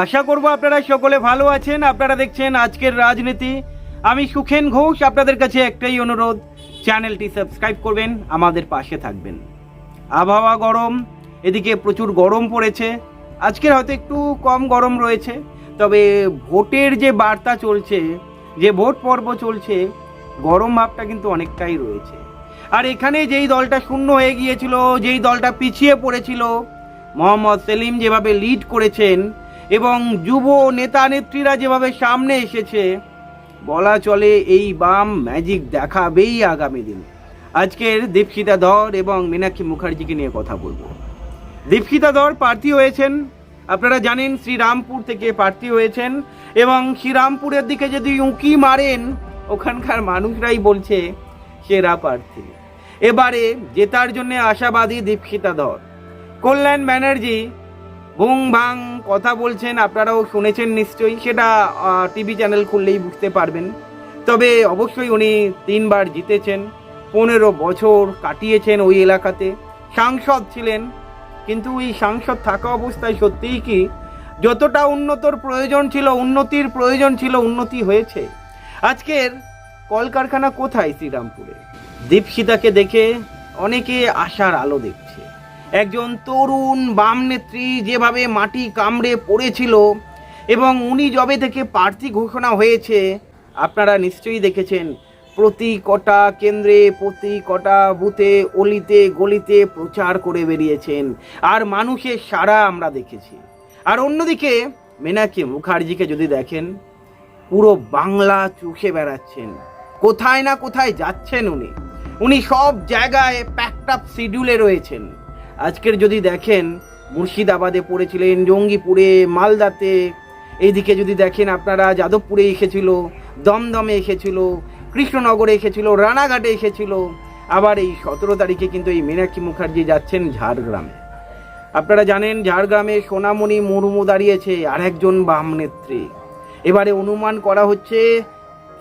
আশা করব আপনারা সকলে ভালো আছেন। আপনারা দেখছেন আজকের রাজনীতি। আমি সুখেন ঘোষ, আপনাদের কাছে একটাই অনুরোধ, চ্যানেলটি সাবস্ক্রাইব করবেন, আমাদের পাশে থাকবেন। আবহাওয়া গরম, এদিকে প্রচুর গরম পড়েছে। আজকের হয়তো একটু কম গরম রয়েছে, তবে ভোটের যে বার্তা চলছে, যে ভোট পর্ব চলছে, গরম ভাবটা কিন্তু অনেকটাই রয়েছে। আর এখানে যেই দলটা শূন্য হয়ে গিয়েছিল, যেই দলটা পিছিয়ে পড়েছিল, মোহাম্মদ সেলিম যেভাবে লিড করেছেন এবং যুব নেতা নেত্রীরা যেভাবে সামনে এসেছে, বলা চলে এই বাম ম্যাজিক দেখাবেই আগামী দিনে। আজকের দীপশিতা ধর এবং মীনাক্ষী মুখার্জিকে নিয়ে কথা বলব। দীপশিতা ধর প্রার্থী হয়েছেন, আপনারা জানেন শ্রীরামপুর থেকে প্রার্থী হয়েছেন এবং শ্রীরামপুরের দিকে যদি উঁকি মারেন, ওখানকার মানুষরাই বলছে সেরা প্রার্থী। এবারে জেতার জন্য আশাবাদী দীপশিতা ধর কল্যাণ ব্যানার্জি বুং ভাং কথা বলছেন, আপনারাও শুনেছেন নিশ্চয়ই, সেটা টিভি চ্যানেল খুললেই বুঝতে পারবেন। তবে অবশ্যই উনি তিনবার জিতেছেন, পনেরো বছর কাটিয়েছেন ওই এলাকাতে। সাংসদ ছিলেন, কিন্তু ওই সাংসদ থাকা অবস্থায় সত্যিই কি, যতটা উন্নতর প্রয়োজন ছিল, উন্নতির প্রয়োজন ছিল, উন্নতি হয়েছে। আজকের কলকারখানা কোথায় শ্রীরামপুরে? দীপশিতাকে দেখে অনেকে আশার আলো দেখছে। একজন তরুণ বাম নেত্রী যেভাবে মাটি কামড়ে পড়েছিল এবং উনি জবে থেকে প্রার্থী ঘোষণা হয়েছে, আপনারা নিশ্চয়ই দেখেছেন, প্রতি কটা কেন্দ্রে, প্রতি কটা বুথে, অলিতে, গলিতে প্রচার করে বেরিয়েছেন। আর মানুষের সারা আমরা দেখেছি। আর অন্যদিকে মীনাক্ষী মুখার্জিকে যদি দেখেন, পুরো বাংলা চুষে বেড়াচ্ছেন। কোথায় না কোথায় যাচ্ছেন উনি। উনি সব জায়গায় প্যাকটাপ শিডিউলে রয়েছেন। আজকের যদি দেখেন, মুর্শিদাবাদে পড়েছিলেন, জঙ্গিপুরে, মালদাতে, এইদিকে যদি দেখেন আপনারা যাদবপুরে এসেছিল, দমদমে এসেছিল, কৃষ্ণনগরে এসেছিল, রানাঘাটে এসেছিল, আবার এই সতেরো তারিখে কিন্তু এই মীনাক্ষী মুখার্জি যাচ্ছেন ঝাড়গ্রামে। আপনারা জানেন, ঝাড়গ্রামে সোনামণি মুর্মু দাঁড়িয়েছে আর একজন বাম নেত্রী। এবারে অনুমান করা হচ্ছে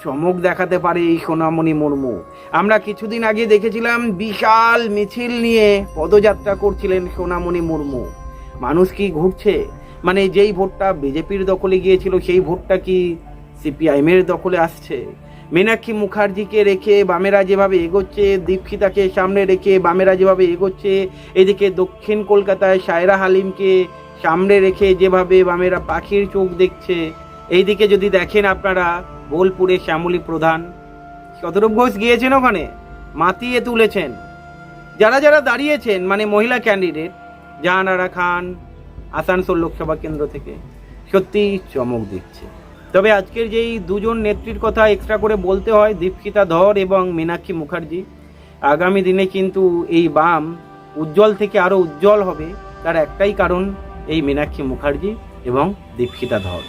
চমক দেখাতে পারে এই সোনামণি মুর্মু। আমরা কিছুদিন আগে দেখেছিলাম বিশাল মিছিল নিয়ে পদযাত্রা করছিলেন সোনামণি মুর্মু। মানুষ কি ঘুরছে? মানে যেই ভোটটা বিজেপির দখলে গিয়েছিল, সেই ভোটটা কি সিপিআইএমের দখলে আসছে? মীনাক্ষী মুখার্জিকে রেখে বামেরা যেভাবে এগোচ্ছে দীপশিতাকে সামনে রেখে বামেরা যেভাবে এগোচ্ছে, এদিকে দক্ষিণ কলকাতায় সায়রা হালিমকে সামনে রেখে যেভাবে বামেরা পাখির চোখ দেখছে, এইদিকে যদি দেখেন আপনারা বোলপুরে শ্যামলী প্রধান। শতরূপ ঘোষ গিয়েছেন ওখানে, মাতিয়ে তুলেছেন। যারা যারা দাঁড়িয়েছেন মানে মহিলা ক্যান্ডিডেট জাহানারা খান, আসানসোল লোকসভা কেন্দ্র থেকে সত্যি চমক দিচ্ছে। তবে আজকের যেই দুজন নেত্রীর কথা এক্সট্রা করে বলতে হয়, দীপশিতা ধর এবং মীনাক্ষী মুখার্জি, আগামী দিনে কিন্তু এই বাম উজ্জ্বল থেকে আরও উজ্জ্বল হবে, তার একটাই কারণ এই মীনাক্ষী মুখার্জি এবং দীপশিতা ধর।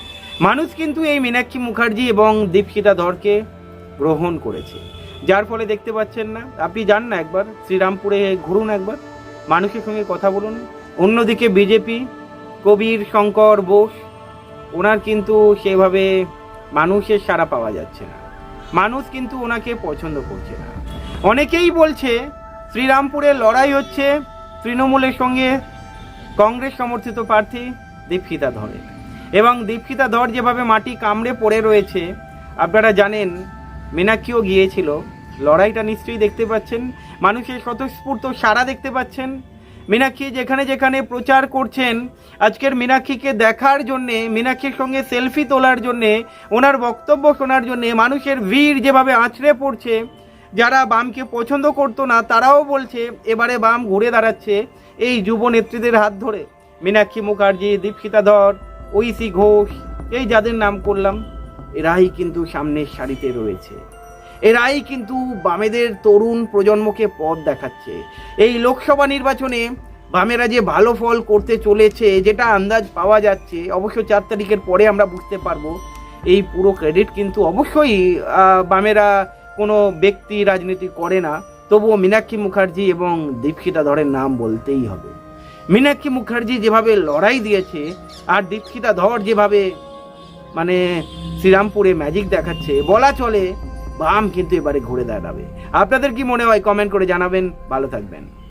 মানুষ কিন্তু এই মীনাক্ষী মুখার্জি এবং দীপশিতা ধরকে গ্রহণ করেছে। যার ফলে দেখতে পাচ্ছেন না, আপনি যান না একবার, শ্রীরামপুরে ঘুরুন একবার, মানুষের সঙ্গে কথা বলুন। অন্যদিকে বিজেপি, কবির শঙ্কর বোস, ওনার কিন্তু সেভাবে মানুষের সাড়া পাওয়া যাচ্ছে না। মানুষ কিন্তু ওনাকে পছন্দ করছে না। অনেকেই বলছে, শ্রীরামপুরে লড়াই হচ্ছে তৃণমূলের সঙ্গে কংগ্রেস সমর্থিত প্রার্থী দীপশিতা ধরের এবং দীপশিতা ধর যেভাবে মাটি কামড়ে পড়ে রয়েছে, আপনারা জানেন, মীনাক্ষীও গিয়েছিল। লড়াইটা নিশ্চয়ই দেখতে পাচ্ছেন। মানুষের স্বতঃস্ফূর্ত সারা দেখতে পাচ্ছেন। মীনাক্ষী যেখানে যেখানে প্রচার করছেন, আজকের মীনাক্ষীকে দেখার জন্যে, মীনাক্ষীর সঙ্গে সেলফি তোলার জন্যে, ওনার বক্তব্য শোনার জন্যে, মানুষের ভিড় যেভাবে আছড়ে পড়ছে, যারা বামকে পছন্দ করতো না, তারাও বলছে, এবারে বাম ঘুরে দাঁড়াচ্ছে এই যুব নেত্রীদের হাত ধরে। মীনাক্ষী মুখার্জি, দীপশিতা ধর। ঐশী ঘোষ, এই যাদের নাম করলাম, এরাই কিন্তু সামনের সারিতে রয়েছে। এরাই কিন্তু বামেদের তরুণ প্রজন্মকে পথ দেখাচ্ছে। এই লোকসভা নির্বাচনে বামেরা যে ভালো ফল করতে চলেছে, যেটা আন্দাজ পাওয়া যাচ্ছে, অবশ্য চার তারিখের পরে আমরা বুঝতে পারব। এই পুরো ক্রেডিট কিন্তু অবশ্যই বামেরা কোনো ব্যক্তি রাজনীতি করে না। তবুও মীনাক্ষী মুখার্জি এবং দীপশিতা ধরের নাম বলতেই হবে। মীনাক্ষী মুখার্জি যেভাবে লড়াই দিয়েছে, আর দীপশিতা ধর যেভাবে মানে শ্রীরামপুরে ম্যাজিক দেখাচ্ছে, বলা চলে, বাম কিন্তু এবারে ঘুরে দাঁড়াবে। আপনাদের কি মনে হয়? কমেন্ট করে জানাবেন। ভালো থাকবেন।